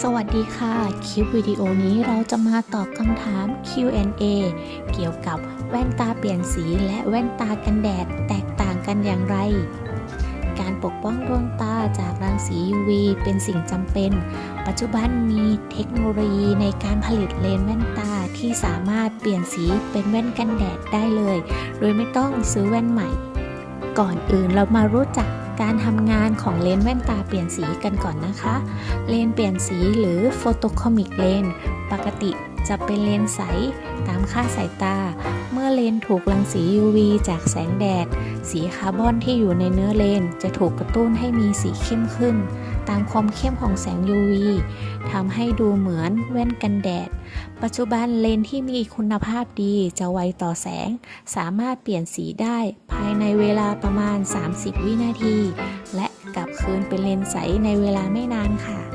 สวัสดีค่ะ คลิปวิดีโอนี้เราจะมาตอบคำถาม Q&A เกี่ยวกับแว่นตาเปลี่ยนสีและแว่นตากันแดดแตกต่างกันอย่างไร การปกป้องดวงตาจากรังสี UV เป็นสิ่งจำเป็น ปัจจุบันมีเทคโนโลยีในการผลิตเลนส์แว่นตาที่สามารถเปลี่ยนสีเป็นแว่นกันแดดได้เลย โดยไม่ต้องซื้อแว่นใหม่ ก่อนอื่นเรามารู้จัก การทำงานของเลนส์แว่นตาเปลี่ยนสีกันก่อนนะคะ เลนส์เปลี่ยนสีหรือโฟโตคอมิกเลนส์ปกติ จะเป็นเลนส์ใสตามค่าสายตา เมื่อเลนส์ถูกรังสี UV จากแสงแดด สีคาร์บอนที่อยู่ในเนื้อเลนส์จะถูกกระตุ้นให้มีสีเข้มขึ้น ตามความเข้มของแสง UV ทำให้ดูเหมือนแว่นกันแดด ปัจจุบันเลนส์ที่มีคุณภาพดีจะไวต่อแสง สามารถเปลี่ยนสีได้ภายในเวลาประมาณ 30 วินาที และกลับคืนเป็นเลนส์ใสในเวลาไม่นานค่ะ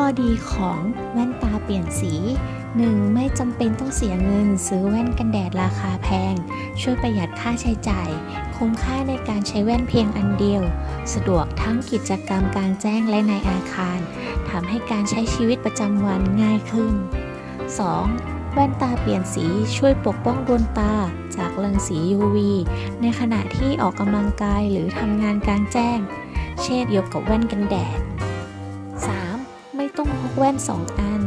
ข้อดีของแว่นตาเปลี่ยนสี 1. ไม่จำเป็นต้องเสียเงิน ซื้อแว่นกันแดดราคาแพง ช่วยประหยัดค่าใช้จ่าย คุ้มค่าในการใช้แว่นเพียงอันเดียว สะดวกทั้งกิจกรรมกลารแจ้งและในอาคารทำให้การใช้ชีวิตประจำวันง่ายขึ้น 2. แว่นตาเปลี่ยนสีช่วยปกป้องดวงตาจากรังสี UV ในขณะที่ออกกำลังกายหรือทำงานกลางแจ้ง เช่นเดียวกับแว่นกันแดด ต้องพกแว่น 2 อัน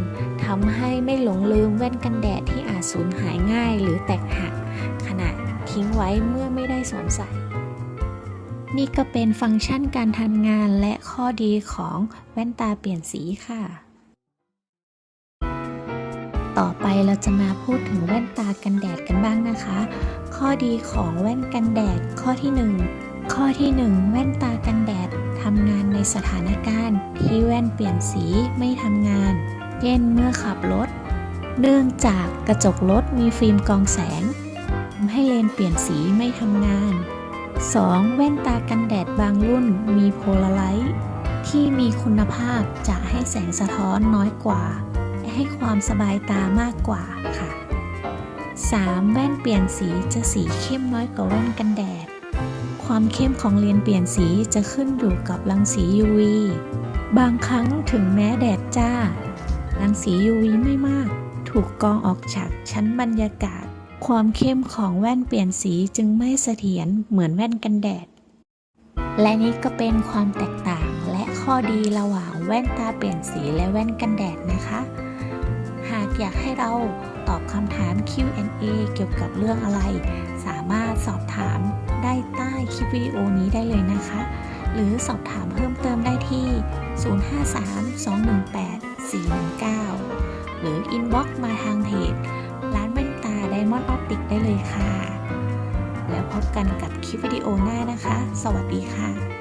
ทำให้ไม่หลงลืมแว่นกันแดดที่อาจสูญหายง่ายหรือแตกหัก ขณะทิ้งไว้เมื่อไม่ได้สวมใส่ นี่ก็เป็นฟังก์ชันการทำงานและข้อดีของแว่นตาเปลี่ยนสีค่ะ ต่อไปเราจะมาพูดถึงแว่นตากันแดดกันบ้างนะคะ ข้อดีของแว่นกันแดดข้อที่ 1 ข้อที่ 1 แว่นตากัน สถานการณ์ที่แว่นเปลี่ยนสีไม่ทำงาน เช่นเมื่อขับรถ เนื่องจากกระจกรถมีฟิล์มกองแสงทำให้เลนเปลี่ยนสีไม่ทำงาน 2. แว่นตากันแดดบางรุ่นมีโพลาไรต์ที่มีคุณภาพจะให้แสงสะท้อนน้อยกว่า ให้ความสบายตามากกว่าค่ะ 3. แว่นเปลี่ยนสีจะสีเข้มน้อยกว่าแว่นกันแดด ความเข้มของเลนส์เปลี่ยนสีจะขึ้นอยู่กับรังสี UV บางครั้งถึงแม้แดดจ้า รังสี UV ไม่มาก ถูกกองออกจากชั้นบรรยากาศ ความเข้มของแว่นเปลี่ยนสีจึงไม่เสถียรเหมือนแว่นกันแดด และนี่ก็เป็นความแตกต่างและข้อดีระหว่างแว่นตาเปลี่ยนสีและแว่นกันแดดนะคะ หากอยากให้เราตอบคำถาม Q&A เกี่ยวกับเรื่องอะไร สามารถสอบถามได้ใต้ คลิปวิดีโอนี้ได้เลยนะคะ หรือสอบถามเพิ่มเติมได้ที่ 053-218-419 หรือ inbox มาทางเพจ ร้านแว่นตา Diamond Optic ได้เลยค่ะ แล้วพบกันกับคลิปวิดีโอหน้านะคะ สวัสดีค่ะ